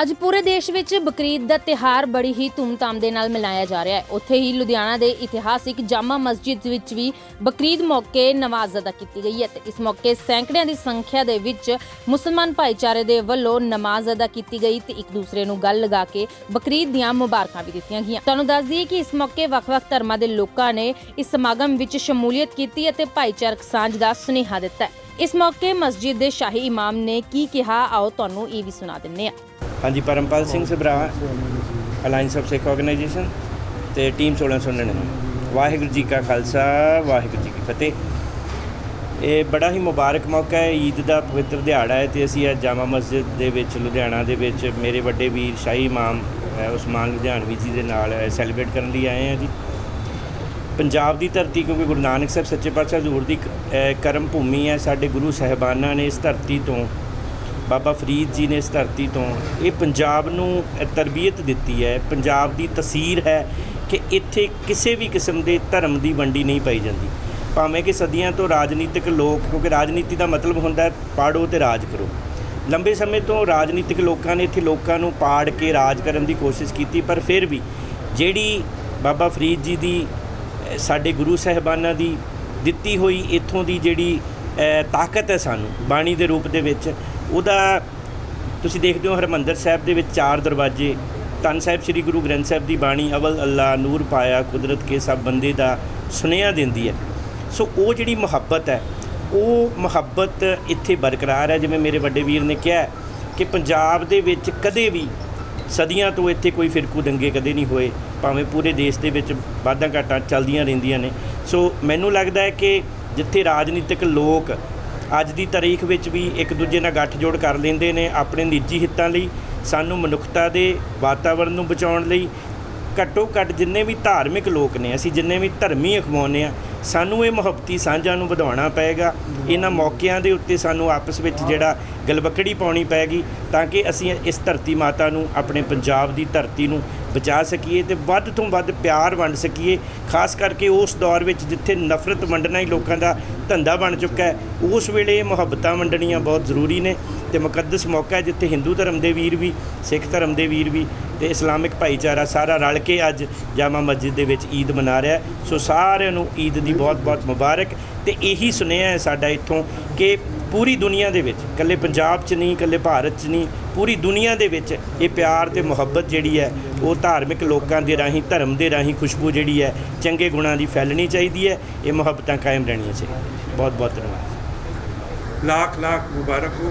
ਅੱਜ ਪੂਰੇ ਦੇਸ਼ ਵਿੱਚ ਬਕਰੀਦ ਦਾ ਤਿਹਾਰ ਬੜੀ ਹੀ ਧੂਮਧਾਮ ਦੇ ਨਾਲ ਮਨਾਇਆ ਜਾ ਰਿਹਾ ਹੈ। ਉੱਥੇ ਹੀ ਲੁਧਿਆਣਾ ਦੇ ਇਤਿਹਾਸਿਕ ਜਾਮਾ ਮਸਜਿਦ ਵਿੱਚ ਵੀ ਬਕਰੀਦ ਮੌਕੇ ਨਮਾਜ਼ ਅਦਾ ਕੀਤੀ ਗਈ ਹੈ ਤੇ ਇਸ ਮੌਕੇ ਸੈਂਕੜਿਆਂ ਦੀ ਸੰਖਿਆ ਦੇ ਵਿੱਚ ਮੁਸਲਮਾਨ ਭਾਈਚਾਰੇ ਦੇ ਵੱਲੋਂ ਨਮਾਜ਼ ਅਦਾ ਕੀਤੀ ਗਈ ਤੇ ਇੱਕ ਦੂਸਰੇ ਨੂੰ ਗੱਲ ਲਗਾ ਕੇ ਬਕਰੀਦ ਦੀਆਂ ਮੁਬਾਰਕਾਂ ਵੀ ਦਿੱਤੀਆਂ ਗਈਆਂ। ਤੁਹਾਨੂੰ ਦੱਸ ਦਈਏ ਕਿ ਇਸ ਮੌਕੇ ਵੱਖ-ਵੱਖ ਧਰਮਾਂ ਦੇ ਲੋਕਾਂ ਨੇ ਇਸ ਸਮਾਗਮ ਵਿੱਚ ਸ਼ਮੂਲੀਅਤ ਕੀਤੀ ਅਤੇ ਭਾਈਚਾਰਕ ਸਾਂਝ ਦਾ ਸੁਨੇਹਾ ਦਿੱਤਾ ਇਸ ਮੌਕੇ ਮਸਜਿਦ ਦੇ ਸ਼ਾਹੀ ਇਮਾਮ ਨੇ ਕੀ ਕਿਹਾ, ਆਓ ਤੁਹਾਨੂੰ ਇਹ ਵੀ ਸੁਣਾ ਦਿੰਨੇ ਹਾਂ। ਹਾਂਜੀ Parampal Singh Sabhra alliance of Sikh organisation ਤੇ ਟੀਮ 1699 ਵਾਹਿਗੁਰੂ ਜੀ ਕਾ ਖਾਲਸਾ ਵਾਹਿਗੁਰੂ ਜੀ ਕੀ ਫਤਿਹ। ਇਹ ਬੜਾ ਹੀ ਮੁਬਾਰਕ ਮੌਕਾ ਹੈ ਈਦ ਦਾ ਪਵਿੱਤਰ ਦਿਹਾੜਾ ਹੈ ਤੇ ਅਸੀਂ ਅੱਜ ਜਾਮਾ ਮਸਜਿਦ ਦੇ ਵਿੱਚ ਲੁਧਿਆਣਾ ਦੇ ਵਿੱਚ ਮੇਰੇ ਵੱਡੇ ਵੀਰ ਸ਼ਾਹੀ ਇਮਾਮ ਅ, ਉਸਮਾਨ ਲੁਧਿਆਣਵੀ ਜੀ ਦੇ ਨਾਲ ਸੈਲੀਬ੍ਰੇਟ ਕਰਨ ਲਈ ਆਏ ਹਾਂ ਜੀ। ਪੰਜਾਬ ਦੀ ਧਰਤੀ ਕਿਉਂਕਿ ਗੁਰੂ ਨਾਨਕ ਸਾਹਿਬ ਸੱਚੇ ਪਾਤਸ਼ਾਹ ਹਜ਼ੂਰ ਦੀ ਕ- ਕਰਮ ਭੂਮੀ ਹੈ ਸਾਡੇ ਗੁਰੂ ਸਾਹਿਬਾਨਾਂ ਨੇ ਇਸ ਧਰਤੀ ਤੋਂ ਬਾਬਾ ਫਰੀਦ ਜੀ ਨੇ ਇਸ ਧਰਤੀ ਤੋਂ ਇਹ ਪੰਜਾਬ ਨੂੰ ਤਰਬੀਅਤ ਦਿੱਤੀ ਹੈ, ਪੰਜਾਬ ਦੀ ਤਸਵੀਰ ਹੈ ਕਿ ਇੱਥੇ ਕਿਸੇ ਵੀ ਕਿਸਮ ਦੇ ਧਰਮ ਦੀ ਵੰਡੀ ਨਹੀਂ ਪਾਈ ਜਾਂਦੀ। ਭਾਵੇਂ ਕਿ ਸਦੀਆਂ ਤੋਂ ਰਾਜਨੀਤਿਕ ਲੋਕ, ਕਿਉਂਕਿ ਰਾਜਨੀਤੀ ਦਾ ਮਤਲਬ ਹੁੰਦਾ ਹੈ ਪਾੜੋ ਤੇ ਰਾਜ ਕਰੋ। ਲੰਬੇ ਸਮੇਂ ਤੋਂ ਰਾਜਨੀਤਿਕ ਲੋਕਾਂ ਨੇ ਇੱਥੇ ਲੋਕਾਂ ਨੂੰ ਪਾੜ ਕੇ ਰਾਜ ਕਰਨ ਦੀ ਕੋਸ਼ਿਸ਼ ਕੀਤੀ, ਪਰ ਫਿਰ ਵੀ ਜਿਹੜੀ ਬਾਬਾ ਫਰੀਦ ਜੀ ਦੀ ਸਾਡੇ ਗੁਰੂ ਸਾਹਿਬਾਨਾਂ ਦੀ ਦਿੱਤੀ ਹੋਈ ਇੱਥੋਂ ਦੀ ਜਿਹੜੀ ਤਾਕਤ ਹੈ ਸਾਨੂੰ, ਬਾਣੀ ਦੇ ਰੂਪ ਦੇ ਵਿੱਚ ਉਹਦਾ ਤੁਸੀਂ ਦੇਖਦੇ ਹੋ ਹਰਮੰਦਰ ਸਾਹਿਬ ਦੇ ਵਿੱਚ ਚਾਰ ਦਰਵਾਜ਼ੇ, ਧੰਨ ਸਾਹਿਬ ਸ੍ਰੀ ਗੁਰੂ ਗ੍ਰੰਥ ਸਾਹਿਬ ਦੀ ਬਾਣੀ, ਅਵਲ, ਅੱਲਾ, ਨੂਰ, ਪਾਇਆ, ਕੁਦਰਤ ਕੇ ਸਭ ਬੰਦੇ ਦਾ ਸੁਨੇਹਾ ਦਿੰਦੀ ਹੈ। ਸੋ ਉਹ ਜਿਹੜੀ ਮੁਹੱਬਤ ਹੈ, ਉਹ ਮੁਹੱਬਤ ਇੱਥੇ ਬਰਕਰਾਰ ਹੈ। ਜਿਵੇਂ ਮੇਰੇ ਵੱਡੇ ਵੀਰ ਨੇ ਕਿਹਾ ਕਿ ਪੰਜਾਬ ਦੇ ਵਿੱਚ ਕਦੇ ਵੀ ਸਦੀਆਂ ਤੋਂ ਇੱਥੇ ਕੋਈ ਫਿਰਕੂ ਦੰਗੇ ਕਦੇ ਨਹੀਂ ਹੋਏ। ਭਾਵੇਂ ਪੂਰੇ ਦੇਸ਼ ਦੇ ਵਿੱਚ ਵਾਧਾਂ ਘਾਟਾਂ ਚੱਲਦੀਆਂ ਰਹਿੰਦੀਆਂ ਨੇ। ਸੋ ਮੈਨੂੰ ਲੱਗਦਾ ਹੈ ਕਿ ਜਿੱਥੇ ਰਾਜਨੀਤਿਕ ਲੋਕ ਅੱਜ ਦੀ ਤਾਰੀਖ ਵਿੱਚ ਵੀ ਇੱਕ ਦੂਜੇ ਨਾਲ ਗੱਠਜੋੜ ਕਰ ਲੈਂਦੇ ਨੇ ਆਪਣੇ ਨਿੱਜੀ ਹਿੱਤਾਂ ਲਈ, ਸਾਨੂੰ ਮਨੁੱਖਤਾ ਦੇ ਵਾਤਾਵਰਣ ਨੂੰ ਬਚਾਉਣ ਲਈ। ਘੱਟੋ ਘੱਟ ਜਿੰਨੇ ਵੀ ਧਾਰਮਿਕ ਲੋਕ ਨੇ, ਅਸੀਂ ਜਿੰਨੇ ਵੀ ਧਰਮੀ ਅਖਵਾਉਂਦੇ ਆ ਸਾਨੂੰ ਇਹ ਮੁਹੱਬਤੀ ਸਾਂਝਾਂ ਨੂੰ ਵਧਾਉਣਾ ਪਏਗਾ। ਇਹਨਾਂ ਮੌਕਿਆਂ ਦੇ ਉੱਤੇ ਸਾਨੂੰ ਆਪਸ ਵਿੱਚ ਜਿਹੜਾ ਗਲਵਕੜੀ ਪਾਉਣੀ ਪੈਗੀ ਤਾਂ ਕਿ ਅਸੀਂ ਇਸ ਧਰਤੀ ਮਾਤਾ ਨੂੰ, ਆਪਣੇ ਪੰਜਾਬ ਦੀ ਧਰਤੀ ਨੂੰ ਬਚਾ ਸਕੀਏ ਤੇ ਵੱਧ ਤੋਂ ਵੱਧ ਪਿਆਰ ਵੰਡ ਸਕੀਏ। ਖਾਸ ਕਰਕੇ ਉਸ ਦੌਰ ਵਿੱਚ ਜਿੱਥੇ ਨਫ਼ਰਤ ਵੰਡਣਾ ਹੀ ਲੋਕਾਂ ਦਾ ਧੰਦਾ ਬਣ ਚੁੱਕਾ ਹੈ, ਉਸ ਵੇਲੇ ਇਹ ਮੁਹੱਬਤਾਂ ਵੰਡਣੀਆਂ ਬਹੁਤ ਜ਼ਰੂਰੀ ਨੇ ਤੇ ਮੁਕੱਦਸ ਮੌਕਾ ਹੈ ਜਿੱਥੇ ਹਿੰਦੂ ਧਰਮ ਦੇ ਵੀਰ ਵੀ, ਸਿੱਖ ਧਰਮ ਦੇ ਵੀਰ ਵੀ ਤੇ ਇਸਲਾਮਿਕ ਭਾਈਚਾਰਾ ਸਾਰਾ ਰਲ ਕੇ ਅੱਜ ਜਾਮਾ ਮਸਜਿਦ ਦੇ ਵਿੱਚ ਈਦ ਮਨਾ ਰਿਹਾ ਸੋ ਸਾਰਿਆਂ ਨੂੰ ਈਦ ਦੀ ਬਹੁਤ-ਬਹੁਤ ਮੁਬਾਰਕ ਤੇ ਇਹੀ ਸੁਨੇਹਾ ਹੈ ਸਾਡਾ ਇੱਥੋਂ ਕਿ ਪੂਰੀ ਦੁਨੀਆ ਦੇ ਵਿੱਚ ਇਕੱਲੇ ਪੰਜਾਬ 'ਚ ਨਹੀਂ ਇਕੱਲੇ ਭਾਰਤ 'ਚ ਨਹੀਂ ਪੂਰੀ ਦੁਨੀਆ ਦੇ ਵਿੱਚ ਇਹ ਪਿਆਰ ਤੇ ਮੁਹੱਬਤ ਜਿਹੜੀ ਹੈ ਉਹ ਧਾਰਮਿਕ ਲੋਕਾਂ ਦੇ ਰਾਹੀਂ ਧਰਮ ਦੇ ਰਾਹੀਂ ਖੁਸ਼ਬੂ ਜਿਹੜੀ ਹੈ ਚੰਗੇ ਗੁਣਾਂ ਦੀ ਫੈਲਣੀ ਚਾਹੀਦੀ ਹੈ ਇਹ ਮੁਹੱਬਤਾਂ ਕਾਇਮ ਰਹਿਣੀਆਂ ਚਾਹੀਦੀਆਂ ਬਹੁਤ-ਬਹੁਤ ਧੰਨਵਾਦ लाख लाख मुबारक हो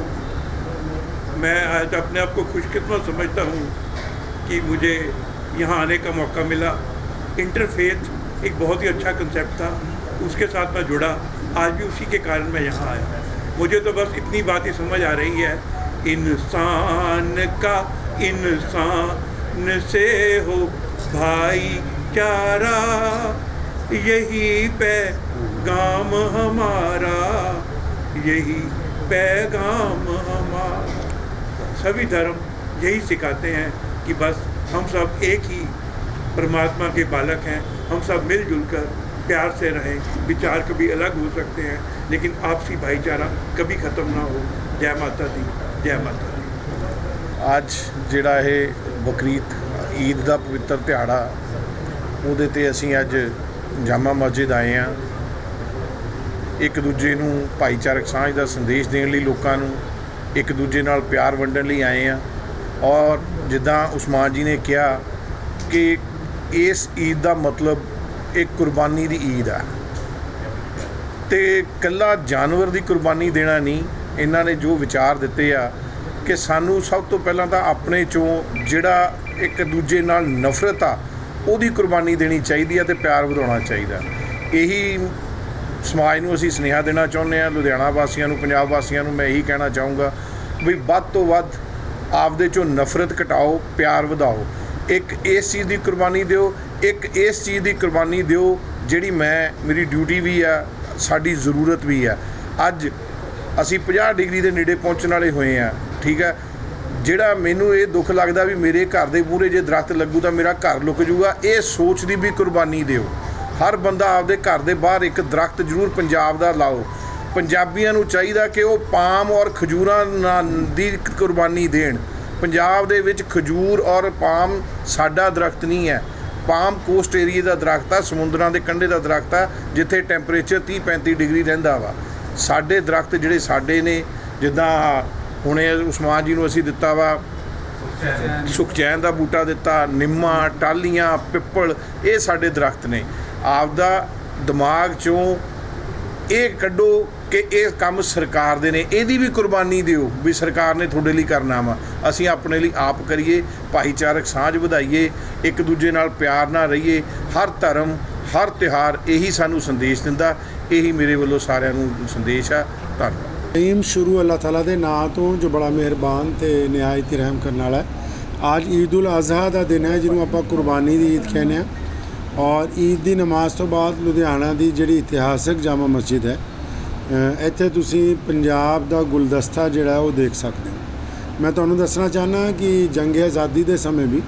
मैं आज अपने आप को खुशकिस्मत समझता हूँ कि मुझे यहाँ आने का मौका मिला इंटरफेथ एक बहुत ही अच्छा कंसेप्ट था उसके साथ मैं जुड़ा आज भी उसी के कारण मैं यहाँ आया मुझे तो बस इतनी बात ही समझ आ रही है। इंसान का इंसान से हो भाईचारा, यही पैगाम हमारा, यही पैगाम हमारा। सभी धर्म यही सिखाते हैं कि बस हम सब एक ही परमात्मा के बालक हैं, हम सब मिलजुल कर प्यार से रहें विचार कभी अलग हो सकते हैं लेकिन आपसी भाईचारा कभी ख़त्म ना हो जय माता दी जय माता दी ਅੱਜ ਜਿਹੜਾ ਇਹ ਬਕਰੀਦ ਈਦ ਦਾ ਪਵਿੱਤਰ ਦਿਹਾੜਾ ਉਹਦੇ ਤੇ ਅਸੀਂ ਅੱਜ ਜਾਮਾ ਮਸਜਿਦ ਆਏ ਆ ਇੱਕ ਦੂਜੇ ਨੂੰ ਭਾਈਚਾਰਕ ਸਾਂਝ ਦਾ ਸੰਦੇਸ਼ ਦੇਣ ਲਈ ਲੋਕਾਂ ਨੂੰ ਇੱਕ ਦੂਜੇ ਨਾਲ ਪਿਆਰ ਵੰਡਣ ਲਈ ਆਏ ਆ ਔਰ ਜਿੱਦਾਂ ਉਸਮਾਨ ਜੀ ਨੇ ਕਿਹਾ ਕਿ ਇਸ ਈਦ ਦਾ ਮਤਲਬ ਇਹ ਕੁਰਬਾਨੀ ਦੀ ਈਦ ਆ। ਤੇ ਕੱਲਾ ਜਾਨਵਰ ਦੀ ਕੁਰਬਾਨੀ ਦੇਣਾ ਨਹੀਂ, ਇਹਨਾਂ ਨੇ ਜੋ ਵਿਚਾਰ ਦਿੱਤੇ ਆ ਕਿ ਸਾਨੂੰ ਸਭ ਤੋਂ ਪਹਿਲਾਂ ਤਾਂ ਆਪਣੇ ਚੋਂ ਜਿਹੜਾ ਇੱਕ ਦੂਜੇ ਨਾਲ ਨਫ਼ਰਤ ਆ, ਉਹਦੀ ਕੁਰਬਾਨੀ ਦੇਣੀ ਚਾਹੀਦੀ ਆ ਤੇ ਪਿਆਰ ਵਧਾਉਣਾ ਚਾਹੀਦਾ। ਇਹੀ ਸਮਾਜ ਨੂੰ ਅਸੀਂ ਸੁਨੇਹਾ ਦੇਣਾ ਚਾਹੁੰਦੇ ਆ, ਲੁਧਿਆਣਾ ਵਾਸੀਆਂ ਨੂੰ, ਪੰਜਾਬ ਵਾਸੀਆਂ ਨੂੰ ਮੈਂ ਇਹੀ ਕਹਿਣਾ ਚਾਹੂੰਗਾ ਵੀ ਵੱਧ ਤੋਂ ਵੱਧ ਆਪਦੇ ਚੋਂ ਨਫ਼ਰਤ ਘਟਾਓ, ਪਿਆਰ ਵਧਾਓ। ਇੱਕ ਇਸ ਚੀਜ਼ ਦੀ ਕੁਰਬਾਨੀ ਦਿਓ, ਇੱਕ ਇਸ ਚੀਜ਼ ਦੀ ਕੁਰਬਾਨੀ ਦਿਓ ਜਿਹੜੀ ਮੈਂ, ਮੇਰੀ ਡਿਊਟੀ ਵੀ ਆ, ਸਾਡੀ ਜ਼ਰੂਰਤ ਵੀ ਆ। ਅੱਜ ਅਸੀਂ 50 ਡਿਗਰੀ ਦੇ ਨੇੜੇ ਪਹੁੰਚਣ ਵਾਲੇ ਹੋਏ ਆ, ਠੀਕ ਹੈ ਜਿਹੜਾ ਮੈਨੂੰ ਇਹ ਦੁੱਖ ਲੱਗਦਾ ਵੀ ਮੇਰੇ ਘਰ ਦੇ ਪੂਰੇ ਜੇ ਦਰਖਤ ਲੱਗੂ ਤਾਂ ਮੇਰਾ ਘਰ ਲੁਕ ਜੂਗਾ, ਇਹ ਸੋਚ ਦੀ ਵੀ ਕੁਰਬਾਨੀ ਦਿਓ। ਹਰ ਬੰਦਾ ਆਪਦੇ ਘਰ ਦੇ ਬਾਹਰ ਇੱਕ ਦਰਖਤ ਜ਼ਰੂਰ ਪੰਜਾਬ ਦਾ ਲਾਓ। ਪੰਜਾਬੀਆਂ ਨੂੰ ਚਾਹੀਦਾ ਕਿ ਉਹ ਪਾਮ ਔਰ ਖਜੂਰਾਂ ਨਾ- ਦੀ ਕੁਰਬਾਨੀ ਦੇਣ। ਪੰਜਾਬ ਦੇ ਵਿੱਚ ਖਜੂਰ ਔਰ ਪਾਮ ਸਾਡਾ ਦਰਖਤ ਨਹੀਂ ਹੈ। ਪਾਮ ਕੋਸਟ ਏਰੀਆ ਦਾ ਦਰਖਤ ਆ, ਸਮੁੰਦਰਾਂ ਦੇ ਕੰਢੇ ਦਾ ਦਰਖਤ ਆ, ਜਿੱਥੇ ਟੈਂਪਰੇਚਰ 30 35 ਡਿਗਰੀ ਰਹਿੰਦਾ ਵਾ। ਸਾਡੇ ਦਰਖਤ ਜਿਹੜੇ ਸਾਡੇ ਨੇ, ਜਿੱਦਾਂ ਹੁਣੇ ਉਸਮਾਨ ਜੀ ਨੂੰ ਅਸੀਂ ਦਿੱਤਾ ਵਾ ਸੁਖਚੈਨ ਦਾ ਬੂਟਾ ਦਿੱਤਾ, ਨਿੰਮਾ ਟਾਲੀਆਂ ਪਿੱਪਲ, ਇਹ ਸਾਡੇ ਦਰਖਤ ਨੇ। ਆਪਦਾ ਦਿਮਾਗ ਚੋਂ ਇਹ ਕੱਢੋ ਕਿ ਇਹ ਕੰਮ ਸਰਕਾਰ ਦੇ ਨੇ, ਇਹਦੀ ਵੀ ਕੁਰਬਾਨੀ ਦਿਓ ਵੀ ਸਰਕਾਰ ਨੇ ਤੁਹਾਡੇ ਲਈ ਕਰਨਾ ਵਾ। ਅਸੀਂ ਆਪਣੇ ਲਈ ਆਪ ਕਰੀਏ, ਭਾਈਚਾਰਕ ਸਾਂਝ ਵਧਾਈਏ, ਇੱਕ ਦੂਜੇ ਨਾਲ ਪਿਆਰ ਨਾਲ ਰਹੀਏ, ਹਰ ਧਰਮ, ਹਰ ਤਿਉਹਾਰ ਇਹੀ ਸਾਨੂੰ ਸੰਦੇਸ਼ ਦਿੰਦਾ, ਇਹੀ ਮੇਰੇ ਵੱਲੋਂ ਸਾਰਿਆਂ ਨੂੰ ਸੰਦੇਸ਼ ਆ। ਧੰਨਵਾਦ। ਰਹੀਮ ਸ਼ੁਰੂ ਅੱਲਾਹ ਤਾਲਾ ਦੇ ਨਾਂ ਤੋਂ, ਜੋ ਬੜਾ ਮਿਹਰਬਾਨ ਤੇ ਨਿਹਾਇਤ ਰਹਿਮ ਕਰਨ ਵਾਲਾ ਹੈ। ਅੱਜ ਈਦ ਉਲ ਅਜ਼ਹਾ ਦਾ ਦਿਨ ਹੈ, ਜਿਹਨੂੰ ਆਪਾਂ ਕੁਰਬਾਨੀ ਦੀ ਈਦ ਕਹਿੰਦੇ ਆ ਔਰ ਈਦ ਦੀ ਨਮਾਜ਼ ਤੋਂ ਬਾਅਦ ਲੁਧਿਆਣਾ ਦੀ ਜਿਹੜੀ ਇਤਿਹਾਸਕ ਜਾਮਾ ਮਸਜਿਦ ਹੈ ਇੱਥੇ ਤੁਸੀਂ ਪੰਜਾਬ ਦਾ ਗੁਲਦਸਤਾ ਜਿਹੜਾ ਉਹ ਦੇਖ ਸਕਦੇ ਹੋ। ਮੈਂ ਤੁਹਾਨੂੰ ਦੱਸਣਾ ਚਾਹਨਾ ਕਿ ਜੰਗ ਆਜ਼ਾਦੀ ਦੇ ਸਮੇਂ ਵੀ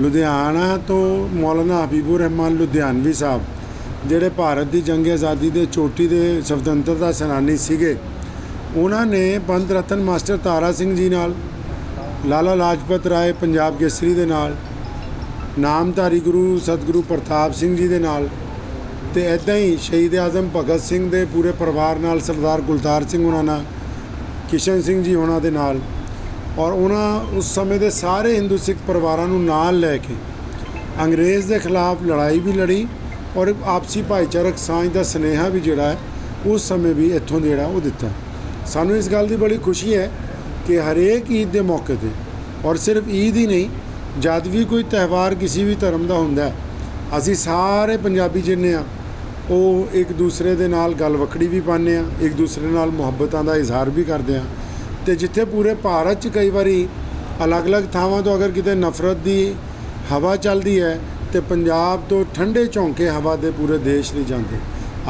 ਲੁਧਿਆਣਾ ਤੋਂ ਮੌਲਾਨਾ ਹਬੀਬੁਰ ਰਹਿਮਾਨ ਲੁਧਿਆਣਵੀ ਸਾਹਿਬ, ਜਿਹੜੇ ਭਾਰਤ ਦੀ ਜੰਗ ਆਜ਼ਾਦੀ ਦੇ ਚੋਟੀ ਦੇ ਸੁਤੰਤਰਤਾ ਸੈਨਾਨੀ ਸੀਗੇ, ਉਹਨਾਂ ਨੇ ਪੰਥ ਰਤਨ ਮਾਸਟਰ ਤਾਰਾ ਸਿੰਘ ਜੀ ਨਾਲ, ਲਾਲਾ ਲਾਜਪਤ ਰਾਏ ਪੰਜਾਬ ਕੇਸਰੀ ਦੇ ਨਾਲ, ਨਾਮਧਾਰੀ ਗੁਰੂ ਸਤਿਗੁਰੂ ਪ੍ਰਤਾਪ ਸਿੰਘ ਜੀ ਦੇ ਨਾਲ ਤੇ ਐਦਾਂ ਹੀ ਸ਼ਹੀਦ ਆਜ਼ਮ ਭਗਤ ਸਿੰਘ ਦੇ ਪੂਰੇ ਪਰਿਵਾਰ ਨਾਲ ਸਰਦਾਰ ਗੁਲਜ਼ਾਰ ਸਿੰਘ ਉਹਨਾਂ ਨਾਲ, ਕਿਸ਼ਨ ਸਿੰਘ ਜੀ ਉਹਨਾਂ ਦੇ ਨਾਲ ਔਰ ਉਹਨਾਂ ਉਸ ਸਮੇਂ ਦੇ ਸਾਰੇ ਹਿੰਦੂ ਸਿੱਖ ਪਰਿਵਾਰਾਂ ਨੂੰ ਨਾਲ ਲੈ ਕੇ ਅੰਗਰੇਜ਼ ਦੇ ਖਿਲਾਫ ਲੜਾਈ ਵੀ ਲੜੀ ਔਰ ਆਪਸੀ ਭਾਈਚਾਰਕ ਸਾਂਝ ਦਾ ਸਨੇਹਾ ਵੀ ਜਿਹੜਾ ਹੈ, ਉਸ ਸਮੇਂ ਵੀ ਇੱਥੋਂ ਦਾ ਜਿਹੜਾ ਉਹ ਦਿੱਤਾ। ਸਾਨੂੰ ਇਸ ਗੱਲ ਦੀ ਬੜੀ ਖੁਸ਼ੀ ਹੈ ਕਿ ਹਰੇਕ ਈਦ ਦੇ ਮੌਕੇ ਤੇ ਔਰ ਸਿਰਫ ਈਦ ਹੀ ਨਹੀਂ, ਜਦ ਵੀ ਕੋਈ ਤਿਉਹਾਰ ਕਿਸੇ ਵੀ ਧਰਮ ਦਾ ਹੁੰਦਾ, ਅਸੀਂ ਸਾਰੇ ਪੰਜਾਬੀ ਜਿੰਨੇ ਆ ਉਹ ਇੱਕ ਦੂਸਰੇ ਦੇ ਨਾਲ ਗੱਲ ਵਕੜੀ ਵੀ ਪਾਉਂਦੇ ਆ ਇੱਕ ਦੂਸਰੇ ਨਾਲ ਮੁਹੱਬਤਾਂ ਦਾ ਇਜ਼ਹਾਰ ਵੀ ਕਰਦੇ ਆ। ਤੇ ਜਿੱਥੇ ਪੂਰੇ ਭਾਰਤ 'ਚ ਕਈ ਵਾਰੀ ਅਲੱਗ-ਅਲੱਗ ਥਾਵਾਂ ਤੋਂ ਅਗਰ ਕਿਤੇ ਨਫ਼ਰਤ ਦੀ ਹਵਾ ਚੱਲਦੀ ਹੈ ਤੇ ਪੰਜਾਬ ਤੋਂ ਠੰਡੇ ਝੌਂਕੇ ਹਵਾ ਦੇ ਪੂਰੇ ਦੇਸ਼ ਲਈ ਜਾਂਦੇ।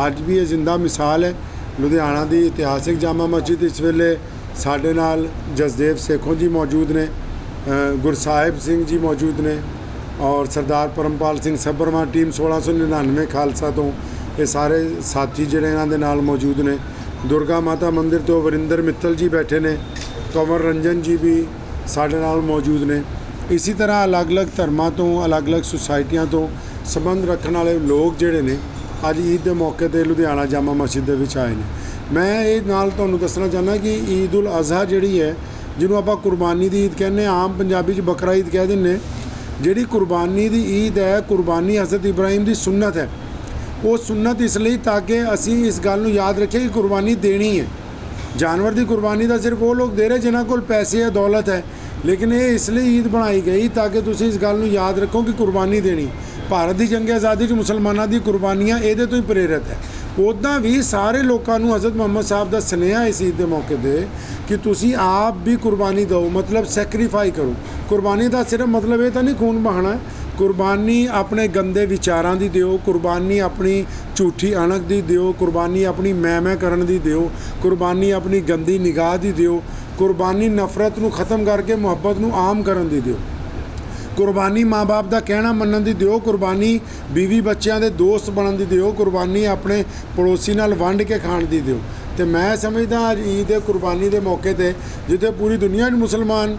ਅੱਜ ਵੀ ਇਹ ਜ਼ਿੰਦਾ ਮਿਸਾਲ ਹੈ। ਲੁਧਿਆਣਾ ਦੀ ਇਤਿਹਾਸਿਕ ਜਾਮਾ ਮਸਜਿਦ ਇਸ ਵੇਲੇ ਸਾਡੇ ਨਾਲ ਜਸਦੇਵ ਸੇਖੋਂ ਜੀ ਮੌਜੂਦ ਨੇ ਅ, ਗੁਰਸਾਹਿਬ ਸਿੰਘ ਜੀ ਮੌਜੂਦ ਨੇ ਔਰ ਸਰਦਾਰ ਪਰਮਪਾਲ ਸਿੰਘ ਸੱਭਰਮਾ ਟੀਮ 1699 ਖਾਲਸਾ ਤੋਂ ਇਹ ਸਾਰੇ ਸਾਥੀ ਜਿਹੜੇ ਇਹਨਾਂ ਦੇ ਨਾਲ ਮੌਜੂਦ ਨੇ। ਦੁਰਗਾ ਮਾਤਾ ਮੰਦਿਰ ਤੋਂ ਵਰਿੰਦਰ ਮਿੱਤਲ ਜੀ ਬੈਠੇ ਨੇ, ਕੰਵਰ ਰੰਜਨ ਜੀ ਵੀ ਸਾਡੇ ਨਾਲ ਮੌਜੂਦ ਨੇ। ਇਸੇ ਤਰ੍ਹਾਂ ਅਲੱਗ-ਅਲੱਗ ਧਰਮਾਂ ਤੋਂ, ਅਲੱਗ-ਅਲੱਗ ਸੁਸਾਇਟੀਆਂ ਤੋਂ ਸੰਬੰਧ ਰੱਖਣ ਵਾਲੇ ਲੋਕ ਜਿਹੜੇ ਨੇ, ਅੱਜ ਈਦ ਦੇ ਮੌਕੇ ਤੇ ਲੁਧਿਆਣਾ ਜਾਮਾ ਮਸਜਿਦ ਦੇ ਵਿੱਚ ਆਏ ਨੇ। ਮੈਂ ਇਹ ਨਾਲ ਤੁਹਾਨੂੰ ਦੱਸਣਾ ਚਾਹੁੰਦਾ ਕਿ ਈਦ ਉਲ ਅਜ਼ਹਾ ਜਿਹੜੀ ਹੈ, ਜਿਹਨੂੰ ਆਪਾਂ ਕੁਰਬਾਨੀ ਦੀ ਈਦ ਕਹਿੰਦੇ ਆਮ ਪੰਜਾਬੀ 'ਚ ਬਕਰਾ ਈਦ ਕਹਿ ਦਿੰਦੇ ਜਿਹੜੀ ਕੁਰਬਾਨੀ ਦੀ ਈਦ ਹੈ, ਕੁਰਬਾਨੀ ਹਜ਼ਰਤ ਇਬਰਾਹੀਮ ਦੀ ਸੁਨਨਤ ਹੈ। ਉਹ ਸੁਨਨਤ ਇਸ ਲਈ ਤਾਂ ਕਿ ਅਸੀਂ ਇਸ ਗੱਲ ਨੂੰ ਯਾਦ ਰੱਖੀਏ ਕਿ ਕੁਰਬਾਨੀ ਦੇਣੀ ਹੈ। ਜਾਨਵਰ ਦੀ ਕੁਰਬਾਨੀ ਦਾ ਸਿਰਫ ਉਹ ਲੋਕ ਦੇ ਰਹੇ ਜਿਨ੍ਹਾਂ ਕੋਲ ਪੈਸੇ ਹੈ ਦੌਲਤ ਹੈ, ਲੇਕਿਨ ਇਹ ਇਸ ਲਈ ਈਦ ਬਣਾਈ ਗਈ ਤਾਂ ਕਿ ਤੁਸੀਂ ਇਸ ਗੱਲ ਨੂੰ ਯਾਦ ਰੱਖੋ ਕਿ ਕੁਰਬਾਨੀ ਦੇਣੀ। ਭਾਰਤ ਦੀ ਜੰਗ ਆਜ਼ਾਦੀ 'ਚ ਮੁਸਲਮਾਨਾਂ ਦੀ ਕੁਰਬਾਨੀਆਂ ਇਹਦੇ ਤੋਂ ਹੀ ਪ੍ਰੇਰਿਤ ਹੈ। ਉੱਦਾਂ ਵੀ ਸਾਰੇ ਲੋਕਾਂ ਨੂੰ ਹਜ਼ਰਤ ਮੁਹੰਮਦ ਸਾਹਿਬ ਦਾ ਸੁਨੇਹਾ ਇਸ ਈਦ ਦੇ ਮੌਕੇ ਤੇ ਕਿ ਤੁਸੀਂ ਆਪ ਵੀ ਕੁਰਬਾਨੀ ਦਿਓ, ਮਤਲਬ ਸੈਕਰੀਫਾਈ ਕਰੋ। ਕੁਰਬਾਨੀ ਦਾ ਸਿਰਫ ਮਤਲਬ ਇਹ ਤਾਂ ਨਹੀਂ, ਖੂਨ ਬਹਾਣਾ ਕੁਰਬਾਨੀ ਆਪਣੇ ਗੰਦੇ ਵਿਚਾਰਾਂ ਦੀ ਦਿਓ, ਕੁਰਬਾਨੀ ਆਪਣੀ ਝੂਠੀ ਅਣਖ ਦੀ ਦਿਓ, ਕੁਰਬਾਨੀ ਆਪਣੀ ਮੈਂ ਮੈਂ ਕਰਨ ਦੀ ਦਿਓ, ਕੁਰਬਾਨੀ ਆਪਣੀ ਗੰਦੀ ਨਿਗਾਹ ਦੀ ਦਿਓ, ਕੁਰਬਾਨੀ ਨਫ਼ਰਤ ਨੂੰ ਖਤਮ ਕਰਕੇ ਮੁਹੱਬਤ ਨੂੰ ਆਮ ਕਰਨ ਦੀ ਦਿਓ। ਕੁਰਬਾਨੀ ਮਾਪੇ ਦਾ ਕਹਿਣਾ ਮੰਨਣ ਦੀ ਦਿਓ, ਕੁਰਬਾਨੀ ਬੀਵੀ ਬੱਚਿਆਂ ਦੇ ਦੋਸਤ ਬਣਨ ਦੀ ਦਿਓ, ਕੁਰਬਾਨੀ ਆਪਣੇ ਪੜੋਸੀ ਨਾਲ ਵੰਡ ਕੇ ਖਾਣ ਦੀ ਦਿਓ। ਤੇ ਮੈਂ ਸਮਝਦਾ ਅੱਜ ਈਦ ਦੇ ਕੁਰਬਾਨੀ ਦੇ ਮੌਕੇ ਤੇ, ਜਿੱਥੇ ਪੂਰੀ ਦੁਨੀਆ 'ਚ ਮੁਸਲਮਾਨ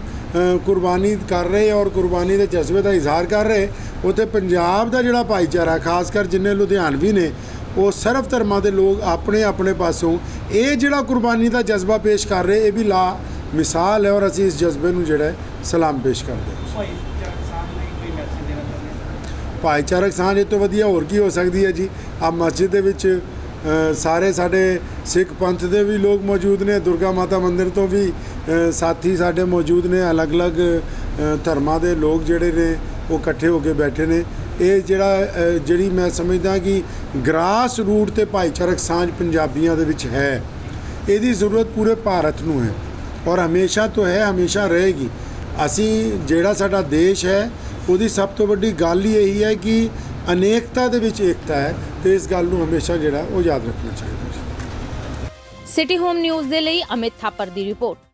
ਕੁਰਬਾਨੀ ਕਰ ਰਹੇ ਔਰ ਕੁਰਬਾਨੀ ਦੇ ਜਜ਼ਬੇ ਦਾ ਇਜ਼ਹਾਰ ਕਰ ਰਹੇ, ਉੱਥੇ ਪੰਜਾਬ ਦਾ ਜਿਹੜਾ ਭਾਈਚਾਰਾ, ਖਾਸ ਕਰ ਜਿੰਨੇ ਲੁਧਿਆਣਵੀ ਨੇ, ਉਹ ਸਰਵ ਧਰਮਾਂ ਦੇ ਲੋਕ ਆਪਣੇ ਆਪਣੇ ਪਾਸੋਂ ਇਹ ਜਿਹੜਾ ਕੁਰਬਾਨੀ ਦਾ ਜਜ਼ਬਾ ਪੇਸ਼ ਕਰ ਰਹੇ, ਇਹ ਵੀ ਲਾ ਮਿਸਾਲ ਹੈ ਔਰ ਅਸੀਂ ਇਸ ਜਜ਼ਬੇ ਨੂੰ ਜਿਹੜਾ ਸਲਾਮ ਪੇਸ਼ ਕਰਦੇ ਹਾਂ। ਭਾਈਚਾਰਕ ਸਾਂਝ ਇਹ ਤੋਂ ਵਧੀਆ ਹੋਰ ਕੀ ਹੋ ਸਕਦੀ ਹੈ ਜੀ? ਆ ਮਸਜਿਦ ਦੇ ਵਿੱਚ ਸਾਰੇ ਸਾਡੇ ਸਿੱਖ ਪੰਥ ਦੇ ਵੀ ਲੋਕ ਮੌਜੂਦ ਨੇ, ਦੁਰਗਾ ਮਾਤਾ ਮੰਦਿਰ ਤੋਂ ਵੀ ਸਾਥੀ ਸਾਡੇ ਮੌਜੂਦ ਨੇ, ਅਲੱਗ-ਅਲੱਗ ਧਰਮਾਂ ਦੇ ਲੋਕ ਜਿਹੜੇ ਨੇ, ਉਹ ਇਕੱਠੇ ਹੋ ਕੇ ਬੈਠੇ ਨੇ। ਇਹ ਜਿਹੜਾ ਜਿਹੜੀ ਮੈਂ ਸਮਝਦਾ ਕਿ ਗ੍ਰਾਸ ਰੂਟ ਤੇ ਭਾਈਚਾਰਕ ਸਾਂਝ ਪੰਜਾਬੀਆਂ ਦੇ ਵਿੱਚ ਹੈ, ਇਹਦੀ ਜ਼ਰੂਰਤ ਪੂਰੇ ਭਾਰਤ ਨੂੰ ਹੈ ਔਰ ਹਮੇਸ਼ਾ ਤੋਂ ਹੈ, ਹਮੇਸ਼ਾ ਰਹੇਗੀ। ਅਸੀਂ, ਜਿਹੜਾ ਸਾਡਾ ਦੇਸ਼ ਹੈ ਉਹਦੀ ਸਭ ਤੋਂ ਵੱਡੀ ਗੱਲ ਹੀ ਇਹੀ ਹੈ ਕਿ ਅਨੇਕਤਾ ਦੇ ਵਿੱਚ ਏਕਤਾ ਹੈ ਤੇ ਇਸ ਗੱਲ ਨੂੰ ਹਮੇਸ਼ਾ ਜਿਹੜਾ ਉਹ ਯਾਦ ਰੱਖਣਾ ਚਾਹੀਦਾ ਹੈ। ਸਿਟੀ ਹੋਮ ਨਿਊਜ਼ ਦੇ ਲਈ ਅਮਿਤ ਥਾਪਰ ਦੀ ਰਿਪੋਰਟ।